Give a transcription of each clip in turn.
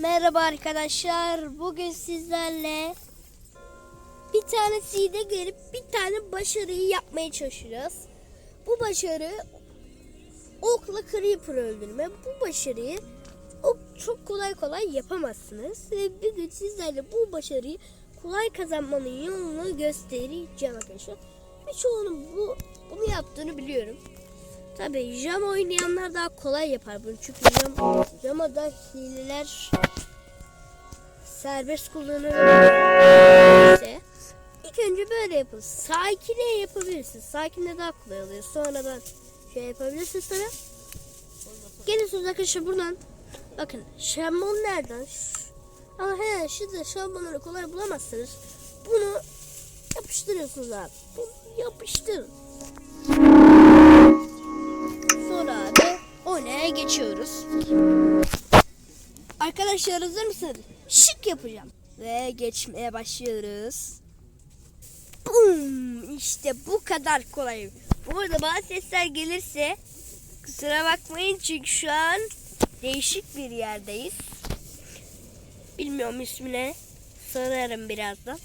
Merhaba arkadaşlar. Bugün sizlerle bir tane side gelip bir tane başarıyı yapmaya çalışacağız. Bu başarı okla creeper öldürme. Bu başarıyı ok çok kolay kolay yapamazsınız. Ve bir gün sizlerle bu başarıyı kolay kazanmanın yolunu göstereceğim arkadaşlar. Birçoğunun bu bunu yaptığını biliyorum. Tabii jam oynayanlar daha kolay yapar bunu. Çünkü jam, jamada hileler serbest kullanılırsa ilk önce böyle yapın. Sakine yapabilirsiniz. Sakine daha kolay oluyor. Sonradan şey yapabilirsiniz tabii. Geliyorsunuz arkadaşlar buradan. Bakın şambon nereden? Ama he şurada şambonları kolay bulamazsınız. Bunu yapıştırıyorsunuz abi. Bunu yapıştırın. Oynaya geçiyoruz. Arkadaşlar hazır mısınız? Şık yapacağım. Ve geçmeye başlıyoruz. Bum! İşte bu kadar kolay. Bu arada bazı sesler gelirse kusura bakmayın çünkü şu an değişik bir yerdeyiz. Bilmiyorum ismine. Sorarım birazdan.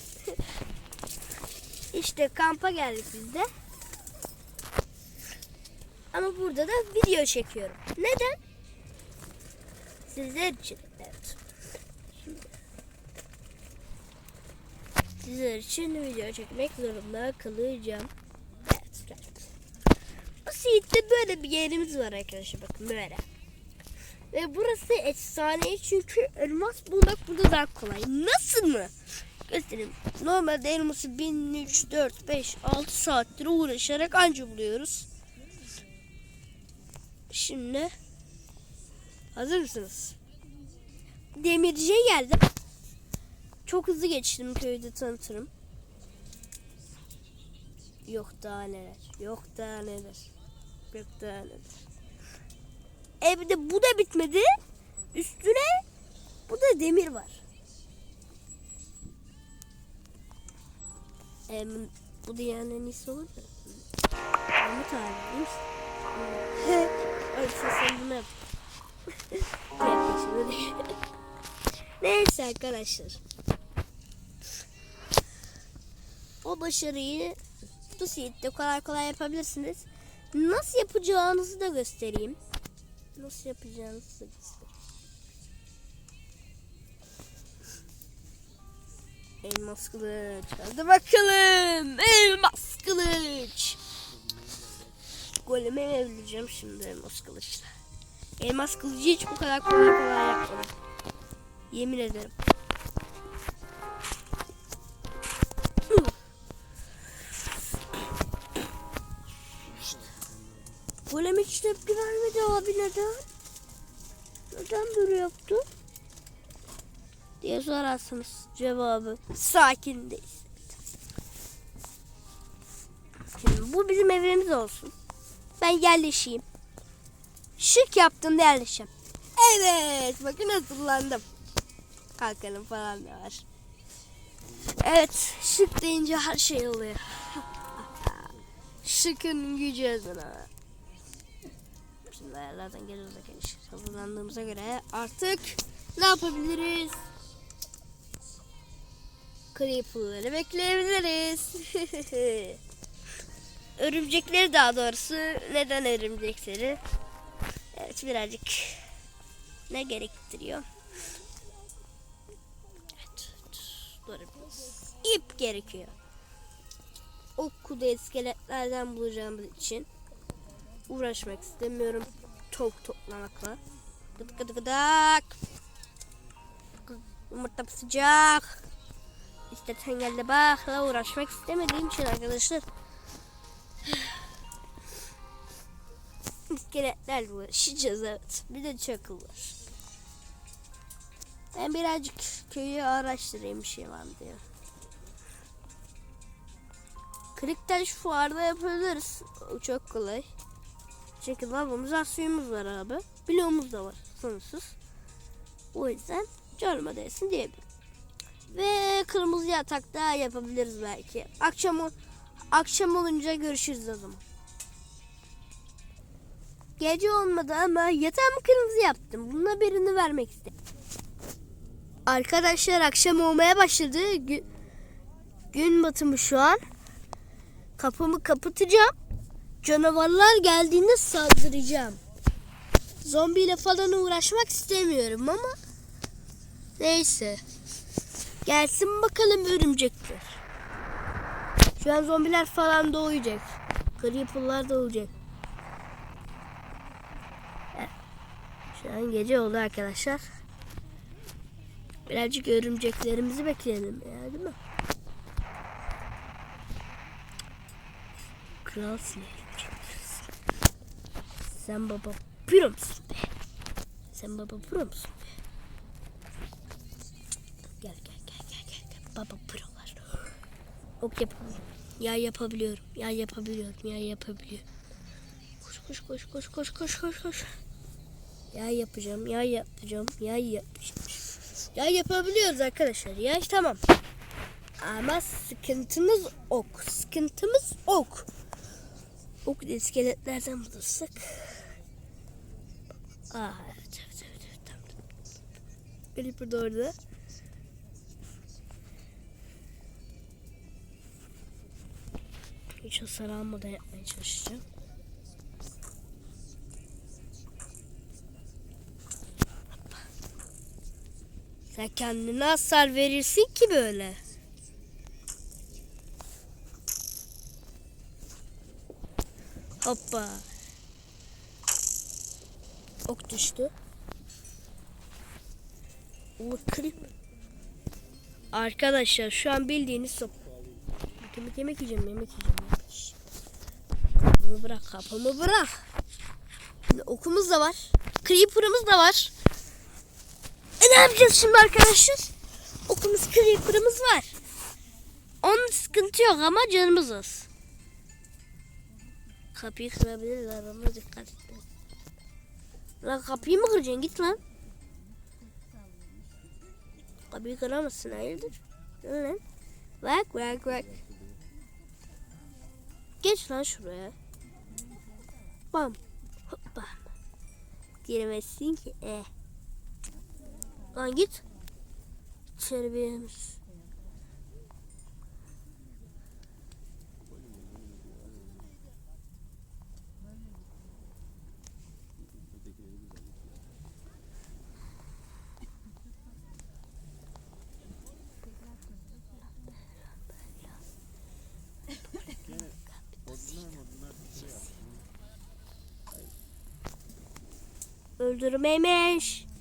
işte kampa geldik biz de. Ama burada da video çekiyorum. Neden? Sizler için. Evet. Sizler için video çekmek zorunda kalacağım. Evet. evet. Bu seed'de böyle bir yerimiz var arkadaşlar. Bakın böyle. Ve burası efsane çünkü elmas bulmak burada daha kolay. Nasıl mı? Göstereyim. Normalde elması 1000, 3, 4, 5, 6 saattir uğraşarak anca buluyoruz. Şimdi hazır mısınız? Demirciye geldim. Çok hızlı geçtim köyde tanıtırım. Yok daha neler. Yok daha neler. Yok daha neler. Evde bu da bitmedi. Üstüne bu da demir var. Em, bu dünyanın en iyisi olur mu? Abi değil misin? Öyle sen? Neyse arkadaşlar. O başarıyı bu seedde kolay kolay yapabilirsiniz. Nasıl yapacağınızı da göstereyim. Nasıl yapacağınızı da göstereyim. Elmas kılıç. Hadi bakalım. Elmas kılıç. Goleme evleneceğim şimdi elmas kılıçla. Elmas kılıcı hiç bu kadar kolay kolay yapmadım. Yemin ederim. Golem hiç tepki vermedi abi neden? Neden böyle yaptı? Diye sorarsınız cevabı sakindeyiz. Şimdi bu bizim evimiz olsun. Ben yerleşeyim. Şık yaptığımda yerleşeceğim. Evet bakın hazırlandım. Kalkanım falan da var. Evet şık deyince her şey oluyor. Şıkın gücü adına. Şimdi ayarlardan geliyoruz arkadaşlar. Hazırlandığımıza göre artık ne yapabiliriz? Creeper'ları bekleyebiliriz. örümcekleri daha doğrusu. Neden örümcekleri? Evet birazcık ne gerektiriyor? Evet. Biraz. İp gerekiyor. O kudu iskeletlerden bulacağımız için uğraşmak istemiyorum. Tavuk toplamakla. Gıdık gıdık gıdık. Yumurta sıcak. İstersen gel de bakla uğraşmak istemediğim için arkadaşlar. İskeletlerle uğraşacağız evet. Bir de çakıl var. Ben birazcık köyü araştırayım bir şey var mı diye. Kırık taş fuarda yapabiliriz. O çok kolay. Çünkü lavabomuz suyumuz var abi. Bloğumuz da var sınırsız. O yüzden görme değilsin diyebilirim. Ve kırmızı yatak da yapabiliriz belki. Akşam akşam olunca görüşürüz o zaman. Gece olmadı ama yatağımı kırmızı yaptım. Bunun haberini vermek istedim. Arkadaşlar akşam olmaya başladı. Gü- gün batımı şu an. Kapımı kapatacağım. Canavarlar geldiğinde saldıracağım. Zombiyle falan uğraşmak istemiyorum ama neyse. Gelsin bakalım örümcekler. Şu an zombiler falan doğacak. Creeper'lar doğacak. Evet. Şu an gece oldu arkadaşlar. Birazcık örümceklerimizi bekleyelim ya değil mi? Örümcek. Sen baba piro musun be? Sen baba piro musun be? Gel gel gel gel gel. gel. Baba prolar. Ok yapabiliyorum. Ya yapabiliyorum. Ya yapabiliyorum. Ya yapabiliyorum. Koş koş koş koş koş koş koş koş. Ya yapacağım. Ya yapacağım. Ya yapacağım. Ya yapabiliyoruz arkadaşlar. Ya tamam. Ama sıkıntımız ok. Sıkıntımız ok. Ok iskeletlerden bulursak. Aa evet evet evet. evet tamam. Creeper da orada. Hiç hasar almadan yapmaya çalışacağım. Sen kendine hasar verirsin ki böyle. Hoppa. Ok düştü. Klip. Arkadaşlar şu an bildiğiniz sop. Yemek yemek yiyeceğim, yemek yiyeceğim. Kapımı bırak, kapımı bırak. Şimdi okumuz da var. Creeper'ımız da var. E ne yapacağız şimdi arkadaşlar? Okumuz, Creeper'ımız var. Onun sıkıntı yok ama canımız az. Kapıyı kırabilirler ama dikkat et. Lan kapıyı mı kıracaksın? Git lan. Kapıyı kıramazsın hayırdır? Gel lan. Bak bak bak. Geç lan şuraya. Bam. Hop bam. Giremezsin ki. Eh. Lan git. Terbiyemiz. Öldürmemiş. Allah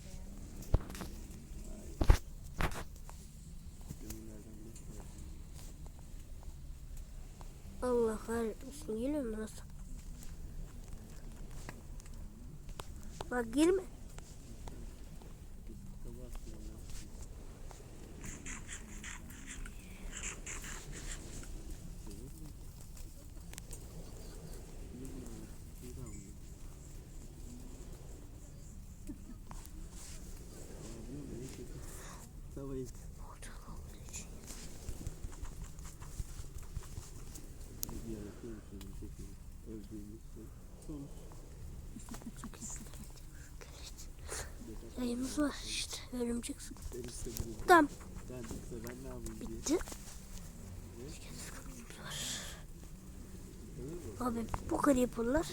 kahretmesin. Geliyor mu nasıl? Bak girme. Tavayı bir yaratıyor musun? Çekiyor. Öldüğümüz şey. Sonuç. Yayımız var işte. Örümcek. Tamam. Bitti. Abi bu creeper'lar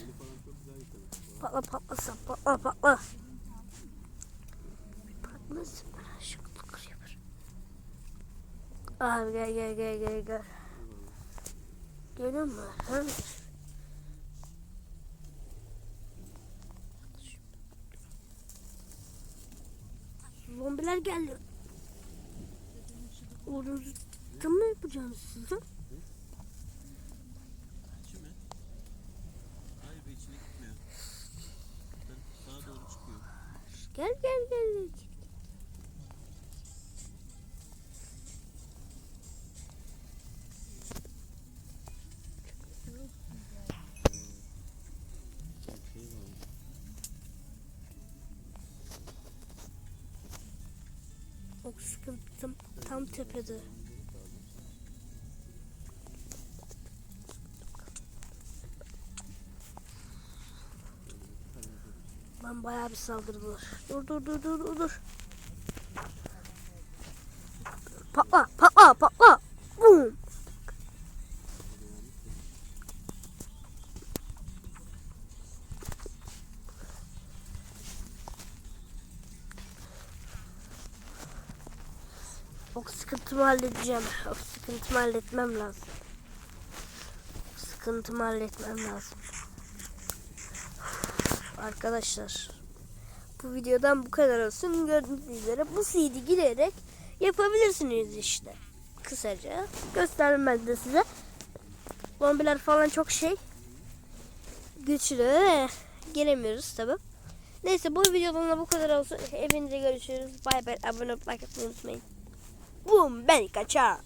patla patlasa patla patla. Patlasın bana şu creeper. Abi gel gel gel gel gel. Geliyor mu? Zombiler geldi. Orada mı yapacağınız size? Gel gel gel. Sıkıntım tam tepede. Ben bayağı bir saldırdılar. Dur dur dur dur dur, patla. Bum. O sıkıntımı halledeceğim. O sıkıntımı halletmem lazım. Sıkıntımı halletmem lazım. Arkadaşlar. Bu videodan bu kadar olsun. Gördüğünüz üzere bu CD girerek yapabilirsiniz işte. Kısaca. Gösterdim ben de size. Zombiler falan çok şey. Güçlü. Giremiyoruz tabi. Neyse bu videodan da bu kadar olsun. Hepinize görüşürüz. Bay bay. Abone atmayı unutmayın. Boom ben kaçar.